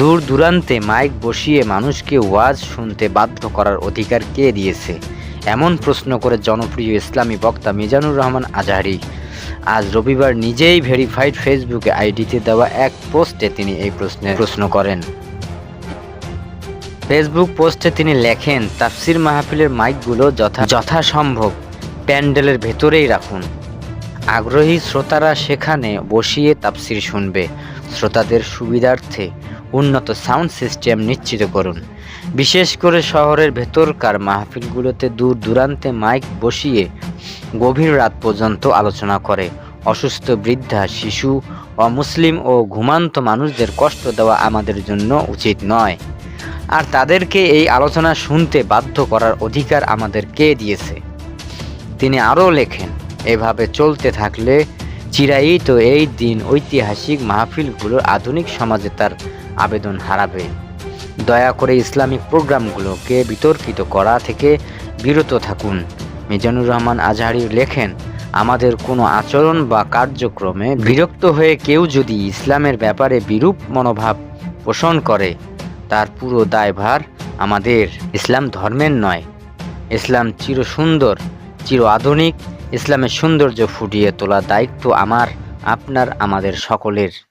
দূরান্তে মাইক বসিয়ে মানুষকে ওয়াজ শুনতে বাধ্য করার অধিকার কে দিয়েছে? এমন প্রশ্ন করে জনপ্রিয় ইসলামী বক্তা মিজানুর রহমান আজহারি। আজ রবিবার নিজেই ভেরিফাইড ফেসবুকে আইডিতে দেওয়া এক পোস্টে তিনি এই প্রশ্নের প্রশ্ন করেন। ফেসবুক পোস্টে তিনি লেখেন, তাফসির মাহফিলের মাইকগুলো যথা, যথাসম্ভব। প্যান্ডেলের ভেতরেই রাখুন। আগ্রহী শ্রোতারা সেখানে বসিয়ে তাফসির শুনবে। শ্রোতাদের সুবিধার্থে উন্নত সাউন্ড সিস্টেম নিশ্চিত করুন। বিশেষ করে শহরের ভেতরকার মাহফিলগুলোতে দূর দূরান্তে মাইক বসিয়ে গভীর রাত পর্যন্ত আলোচনা করে। অসুস্থ বৃদ্ধা, শিশু, অমুসলিম ও ঘুমান্ত মানুষদের কষ্ট দেওয়া আমাদের জন্য উচিত নয়। আর তাদেরকে এই আলোচনা শুনতে বাধ্য করার অধিকার আমাদের কে দিয়েছে? তিনি আরও লেখেন, এভাবে চলতে থাকলে চিরায়িত এই দিন ঐতিহাসিক মাহফিলগুলোর আধুনিক সমাজে তার আবেদন হারাবে। দয়া করে ইসলামিক প্রোগ্রামগুলোকে বিতর্কিত করা থেকে বিরত থাকুন। মিজানুর রহমান আজহারি লেখেন, আমাদের কোনো আচরণ বা কার্যক্রমে বিরক্ত হয়ে কেউ যদি ইসলামের ব্যাপারে বিরূপ মনোভাব পোষণ করে, তার পুরো দায়ভার আমাদের। ইসলাম ধর্মের নয়। ইসলাম চির সুন্দর, চির আধুনিক। ইসলামের সৌন্দর্য ফুটিয়ে তোলা দায়িত্ব আমার, আপনার, আমাদের সকলের।